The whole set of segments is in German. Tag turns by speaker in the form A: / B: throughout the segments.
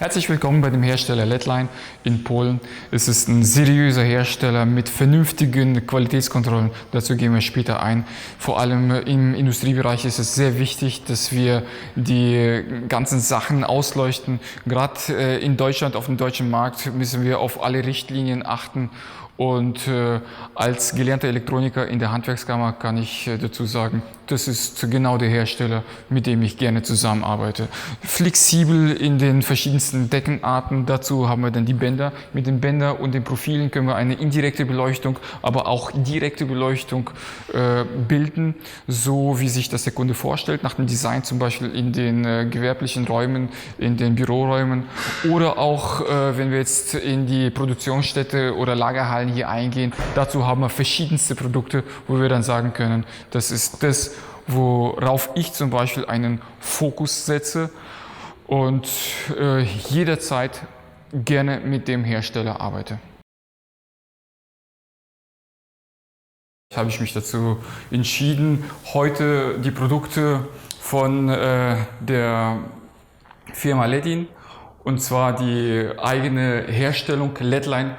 A: Herzlich willkommen bei dem Hersteller Ledline in Polen. Es ist ein seriöser Hersteller mit vernünftigen Qualitätskontrollen. Dazu gehen wir später ein. Vor allem im Industriebereich ist es sehr wichtig, dass wir die ganzen Sachen ausleuchten. Gerade äh, in Deutschland, auf dem deutschen Markt, müssen wir auf alle Richtlinien achten und äh, als gelernter Elektroniker in der Handwerkskammer kann ich äh, dazu sagen, das ist genau der Hersteller, mit dem ich gerne zusammenarbeite. Flexibel in den verschiedensten Deckenarten. Dazu haben wir dann die Bänder. Mit den Bändern und den Profilen können wir eine indirekte Beleuchtung, aber auch direkte Beleuchtung äh, bilden, so wie sich das der Kunde vorstellt, nach dem Design zum Beispiel in den äh, gewerblichen Räumen, in den Büroräumen oder auch, äh, wenn wir jetzt in die Produktionsstätte oder Lagerhallen hier eingehen. Dazu haben wir verschiedenste Produkte, wo wir dann sagen können, das ist das, worauf ich zum Beispiel einen Fokus setze und äh, jederzeit gerne mit dem Hersteller arbeite. habe ich mich dazu entschieden, heute die Produkte von äh, der Firma Ledin und zwar die eigene Herstellung Ledline.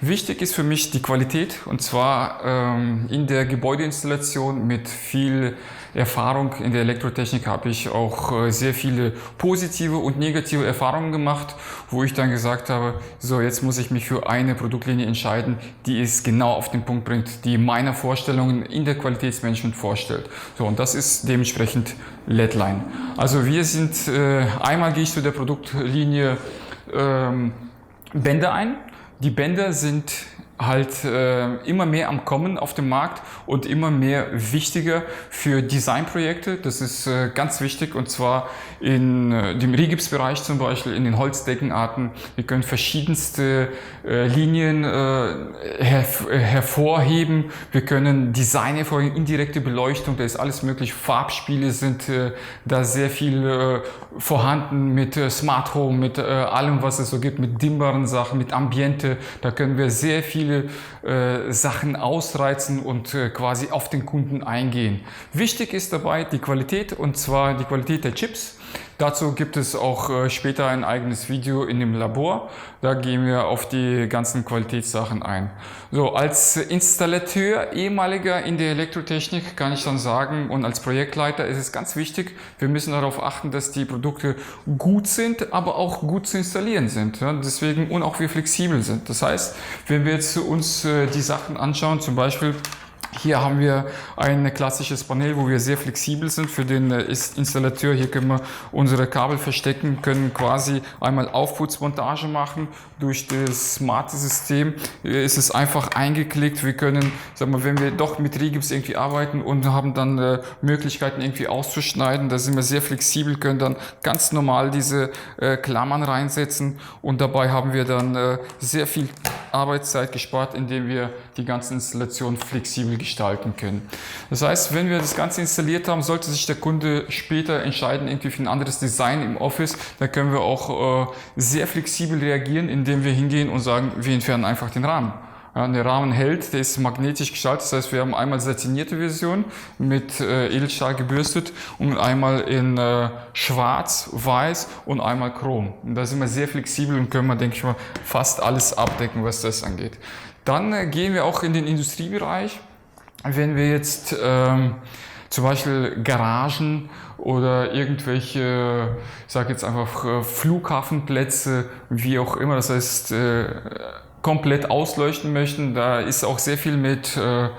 A: Wichtig ist für mich die Qualität und zwar ähm, in der Gebäudeinstallation mit viel Erfahrung in der Elektrotechnik habe ich auch äh, sehr viele positive und negative Erfahrungen gemacht, wo ich dann gesagt habe, so jetzt muss ich mich für eine Produktlinie entscheiden, die es genau auf den Punkt bringt, die meiner Vorstellungen in der Qualitätsmanagement vorstellt. So und das ist dementsprechend Ledline. Also wir sind, äh, einmal gehe ich zu der Produktlinie ähm, Bänder ein. Die Bänder sind halt äh, immer mehr am Kommen auf dem Markt und immer mehr wichtiger für Designprojekte. Das ist äh, ganz wichtig und zwar in äh, dem Rigipsbereich zum Beispiel, in den Holzdeckenarten. Wir können verschiedenste äh, Linien äh, her hervorheben. Wir können Design hervorheben, indirekte Beleuchtung, da ist alles möglich. Farbspiele sind äh, da sehr viel vorhanden mit Smart Home, mit allem, was es so gibt, mit dimmbaren Sachen, mit Ambiente. Da können wir sehr viele äh, Sachen ausreizen und äh, quasi auf den Kunden eingehen. Wichtig ist dabei die Qualität und zwar die Qualität der Chips. Dazu gibt es auch äh, später ein eigenes Video in dem Labor. Da gehen wir auf die ganzen Qualitätssachen ein. So, als Installateur, ehemaliger in der Elektrotechnik, kann ich dann sagen, und als Projektleiter ist es ganz wichtig, wir müssen darauf achten, dass die Produkte gut sind, aber auch gut zu installieren sind. Deswegen und auch wir flexibel sind. Das heißt, wenn wir jetzt uns äh, die Sachen anschauen, zum Beispiel hier haben wir ein klassisches Panel, wo wir sehr flexibel sind für den äh, Installateur. Hier können wir unsere Kabel verstecken, können quasi einmal Aufputzmontage machen. Durch das smarte System ist es einfach eingeklickt. Wir können, sagen wir, wenn wir doch mit Rigips irgendwie arbeiten und haben dann äh, Möglichkeiten irgendwie auszuschneiden, da sind wir sehr flexibel, können dann ganz normal diese äh, Klammern reinsetzen und dabei haben wir dann sehr viel Arbeitszeit gespart, indem wir die ganze Installation flexibel gestalten können. Das heißt, wenn wir das Ganze installiert haben, sollte sich der Kunde später entscheiden, irgendwie für ein anderes Design im Office, dann können wir auch äh, sehr flexibel reagieren, indem wir hingehen und sagen, wir entfernen einfach den Rahmen. Der Rahmen hält, der ist magnetisch gestaltet, das heißt, wir haben einmal satinierte Version mit äh, Edelstahl gebürstet und einmal in äh, schwarz, weiß und einmal chrom. Und da sind wir sehr flexibel und können wir, denke ich mal, fast alles abdecken, was das angeht. Dann äh, gehen wir auch in den Industriebereich. Wenn wir jetzt ähm, zum Beispiel Garagen oder irgendwelche, ich sage jetzt einfach äh, Flughafenplätze, wie auch immer, das heißt äh, komplett ausleuchten möchten, da ist auch sehr viel mit äh,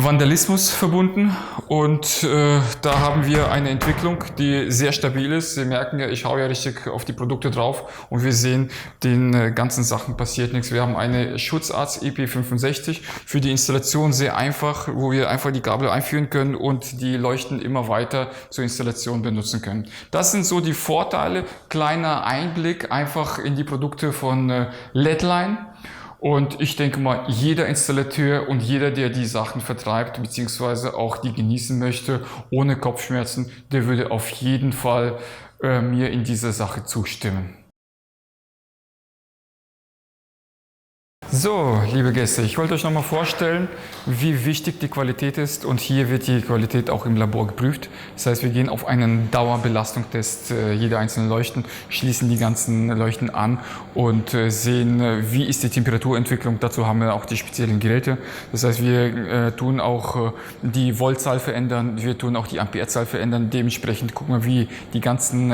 A: Vandalismus verbunden und äh, da haben wir eine Entwicklung, die sehr stabil ist. Sie merken ja, ich hau ja richtig auf die Produkte drauf und wir sehen, den äh, ganzen Sachen passiert nichts. Wir haben eine Schutzarzt EP65 für die Installation sehr einfach, wo wir einfach die Kabel einführen können und die Leuchten immer weiter zur Installation benutzen können. Das sind so die Vorteile, kleiner Einblick einfach in die Produkte von äh, Ledline. Und ich denke mal, jeder Installateur und jeder, der die Sachen vertreibt, beziehungsweise auch die genießen möchte, ohne Kopfschmerzen, der würde auf jeden Fall äh, mir in dieser Sache zustimmen. So, liebe Gäste, ich wollte euch noch mal vorstellen, wie wichtig die Qualität ist und hier wird die Qualität auch im Labor geprüft. Das heißt, wir gehen auf einen Dauerbelastungstest äh, jeder einzelnen Leuchten, schließen die ganzen Leuchten an und äh, sehen, äh, wie ist die Temperaturentwicklung. Dazu haben wir auch die speziellen Geräte. Das heißt, wir tun auch die Voltzahl verändern, wir tun auch die Amperezahl verändern. Dementsprechend gucken wir, wie die ganzen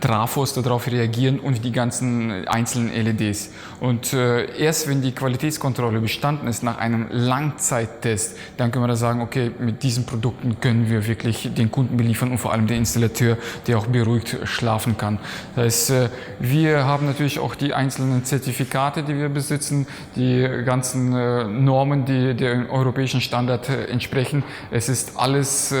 A: Trafos darauf reagieren und die ganzen einzelnen LEDs. Und erst wenn die Qualitätskontrolle bestanden ist nach einem Langzeittest, dann können wir da sagen, okay, mit diesen Produkten können wir wirklich den Kunden beliefern und vor allem den Installateur, der auch beruhigt schlafen kann. Das heißt, äh, wir haben natürlich auch die einzelnen Zertifikate, die wir besitzen, die ganzen äh, Normen, die dem europäischen Standard äh, entsprechen. Es ist alles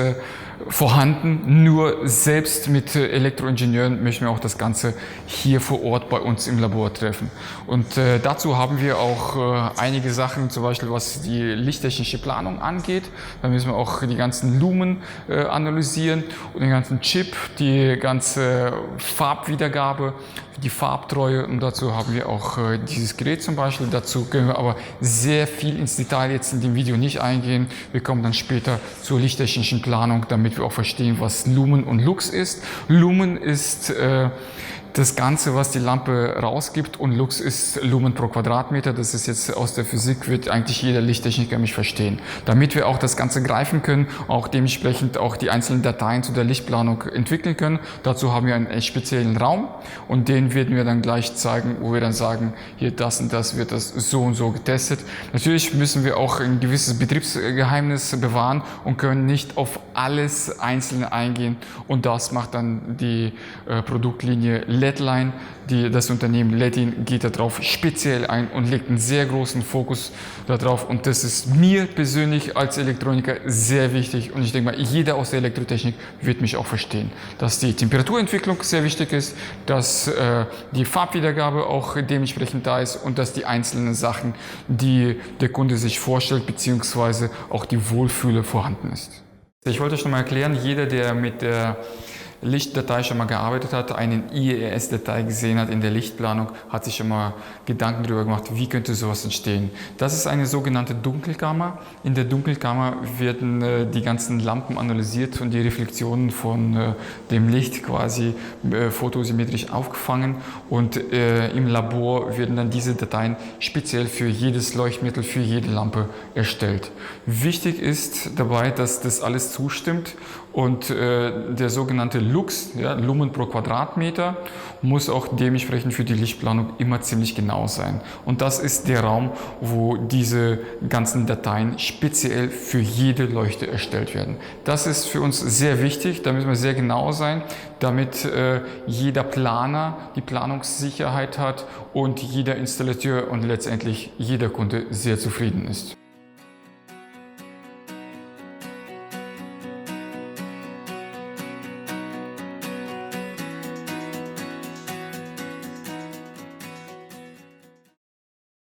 A: vorhanden. Nur selbst mit Elektroingenieuren möchten wir auch das Ganze hier vor Ort bei uns im Labor treffen. Und äh, dazu haben wir auch äh, einige Sachen, zum Beispiel was die lichttechnische Planung angeht. Da müssen wir auch die ganzen Lumen äh, analysieren und den ganzen Chip, die ganze Farbwiedergabe, die Farbtreue. Und dazu haben wir auch äh, dieses Gerät zum Beispiel. Dazu können wir aber sehr viel ins Detail jetzt in dem Video nicht eingehen. Wir kommen dann später zur lichttechnischen Planung, damit damit wir auch verstehen, was Lumen und Lux ist. Lumen ist äh, das Ganze, was die Lampe rausgibt und Lux ist Lumen pro Quadratmeter. Das ist jetzt aus der Physik, wird eigentlich jeder Lichttechniker mich verstehen. Damit wir auch das Ganze greifen können, auch dementsprechend auch die einzelnen Dateien zu der Lichtplanung entwickeln können. Dazu haben wir einen speziellen Raum und den werden wir dann gleich zeigen, wo wir dann sagen, hier das und das wird das so und so getestet. Natürlich müssen wir auch ein gewisses Betriebsgeheimnis bewahren und können nicht auf alles Einzelne eingehen und das macht dann die äh, Produktlinie Ledline, die, das Unternehmen Ledin geht darauf speziell ein und legt einen sehr großen Fokus darauf. Und das ist mir persönlich als Elektroniker sehr wichtig. Und ich denke mal, jeder aus der Elektrotechnik wird mich auch verstehen, dass die Temperaturentwicklung sehr wichtig ist, dass äh, die Farbwiedergabe auch dementsprechend da ist und dass die einzelnen Sachen, die der Kunde sich vorstellt, beziehungsweise auch die Wohlfühle vorhanden ist. Ich wollte schon mal erklären, jeder, der mit der Lichtdatei schon mal gearbeitet hat, eine IES-Datei gesehen hat in der Lichtplanung, hat sich schon mal Gedanken darüber gemacht, wie könnte sowas entstehen. Das ist eine sogenannte Dunkelkammer. In der Dunkelkammer werden äh, die ganzen Lampen analysiert und die Reflexionen von äh, dem Licht quasi äh, photosymmetrisch aufgefangen und äh, im Labor werden dann diese Dateien speziell für jedes Leuchtmittel, für jede Lampe erstellt. Wichtig ist dabei, dass das alles zustimmt und äh, der sogenannte Lux, ja, Lumen pro Quadratmeter, muss auch dementsprechend für die Lichtplanung immer ziemlich genau sein. Und das ist der Raum, wo diese ganzen Dateien speziell für jede Leuchte erstellt werden. Das ist für uns sehr wichtig, da müssen wir sehr genau sein, damit äh, jeder Planer die Planungssicherheit hat und jeder Installateur und letztendlich jeder Kunde sehr zufrieden ist.